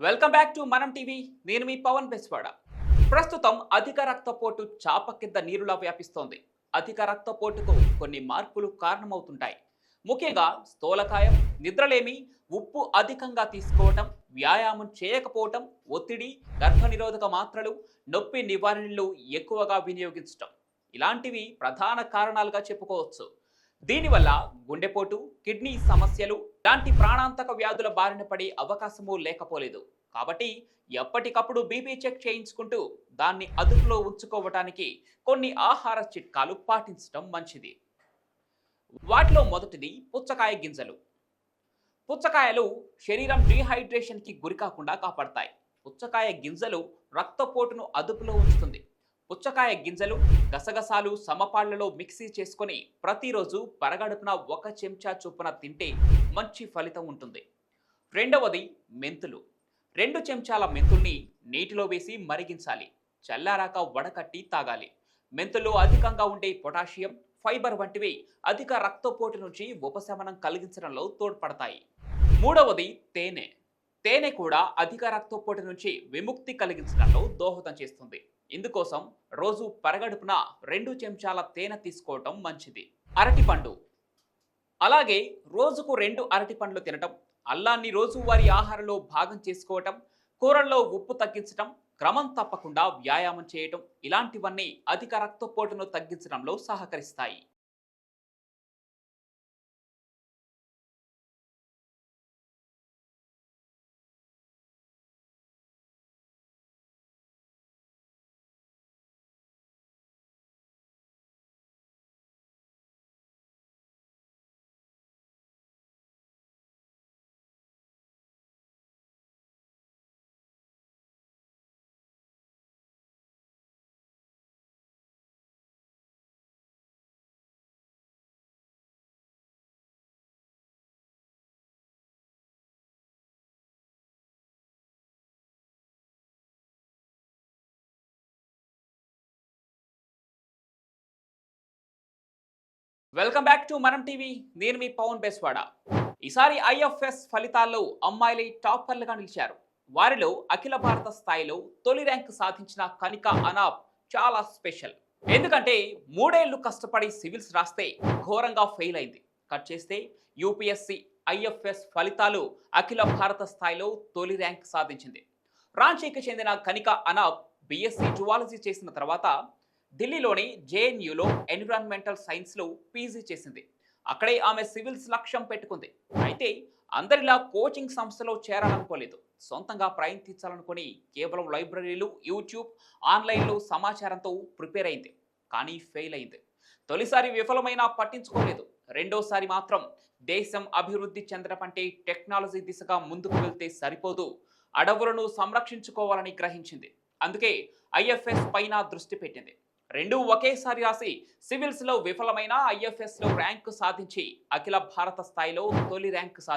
Welcome back to Manam TV నేను మీ పవన్ బెస్వాడ. ప్రస్తుతం అధిక రక్తపోటు చాప కింద నీరులా వ్యాపిస్తోంది. అధిక రక్తపోటుకు కొన్ని మార్పులు కారణమవుతుంటాయి. ముఖ్యంగా స్థూలకాయం నిద్రలేమి ఉప్పు అధికంగా తీసుకోవటం వ్యాయామం చేయకపోవటం ఒత్తిడి గర్భనిరోధక మాత్రలు నొప్పి నివారణలు ఎక్కువగా వినియోగించటం. ఇలాంటివి ప్రధాన కారణాలుగా చెప్పుకోవచ్చు. దీనివల్ల గుండెపోటు కిడ్నీ సమస్యలు లాంటి ప్రాణాంతక వ్యాధుల బారిన పడే అవకాశము లేకపోలేదు. కాబట్టి ఎప్పటికప్పుడు బీపీ చెక్ చేయించుకుంటూ దాన్ని అదుపులో ఉంచుకోవటానికి కొన్ని ఆహార చిట్కాలు పాటించడం మంచిది. వాటిలో మొదటిది పుచ్చకాయ గింజలు. పుచ్చకాయలు శరీరం డీహైడ్రేషన్కి గురికాకుండా కాపాడతాయి. పుచ్చకాయ గింజలు రక్తపోటును అదుపులో ఉంచుతుంది. పుచ్చకాయ గింజలు గసగసాలు సమపాళ్ళలో మిక్సీ చేసుకొని ప్రతిరోజు పరగడుపున ఒక చెంచా చొప్పున తింటే మంచి ఫలితం ఉంటుంది. రెండవది మెంతులు. రెండు చెంచాల మెంతుల్ని నీటిలో వేసి మరిగించాలి. చల్లారాక వడకట్టి తాగాలి. మెంతుల్లో అధికంగా ఉండే పొటాషియం ఫైబర్ వంటివి అధిక రక్తపోటు నుంచి ఉపశమనం కలిగించడంలో తోడ్పడతాయి. మూడవది తేనె. తేనె కూడా అధిక రక్తపోటు నుంచి విముక్తి కలిగించడంలో దోహదం చేస్తుంది. ఇందుకోసం రోజు పరగడుపున రెండు చెంచాల తేనె తీసుకోవటం మంచిది. అరటిపండు. అలాగే రోజుకు రెండు అరటిపండ్లు తినటం అల్లాన్ని రోజువారీ ఆహారంలో భాగం చేసుకోవటం కూరల్లో ఉప్పు తగ్గించటం క్రమం తప్పకుండా వ్యాయామం చేయటం ఇలాంటివన్నీ అధిక రక్తపోటును తగ్గించడంలో సహకరిస్తాయి. వెల్కమ్ బ్యాక్ టు మనం టీవీ నేను మీ పవన్ బెస్వాడ. ఈసారి ఐఎఫ్ఎస్ ఫలితాల్లో అమ్మాయిలే టాపర్లుగా నిలిచారు. వారిలో అఖిల భారత స్థాయిలో తొలి ర్యాంక్ సాధించిన కనిక అనాబ్ చాలా స్పెషల్. ఎందుకంటే మూడేళ్ళు కష్టపడి సివిల్స్ రాస్తే ఘోరంగా ఫెయిల్ అయింది. కట్ చేస్తే యూపీఎస్సి ఐఎఫ్ఎస్ ఫలితాలు అఖిల భారత స్థాయిలో తొలి ర్యాంక్ సాధించింది. రాంచీకి చెందిన కనిక అనాబ్ బీఎస్సీ జువాలజీ చేసిన తర్వాత ఢిల్లీలోని జేఎన్యూలో ఎన్విరాన్మెంటల్ సైన్స్లో పీజీ చేసింది. అక్కడే ఆమె సివిల్స్ లక్ష్యం పెట్టుకుంది. అయితే అందరిలా కోచింగ్ సంస్థలో చేరాలనుకోలేదు. సొంతంగా ప్రయత్నించాలనుకుని కేవలం లైబ్రరీలు యూట్యూబ్ ఆన్లైన్లో సమాచారంతో ప్రిపేర్ అయింది. కానీ ఫెయిల్ అయింది. తొలిసారి విఫలమైనా పట్టించుకోలేదు. రెండోసారి మాత్రం దేశం అభివృద్ధి చెందడమంటే టెక్నాలజీ దిశగా ముందుకు వెళ్తే సరిపోదు. అడవులను సంరక్షించుకోవాలని గ్రహించింది. అందుకే ఐఎఫ్ఎస్ పైన దృష్టి పెట్టింది. రెండు ఒకేసారి రాసి సివిల్స్లో విఫలమైన ఐఎఫ్ఎస్లో ర్యాంకు సాధించి అఖిల భారత స్థాయిలో తొలి ర్యాంకు సాధించింది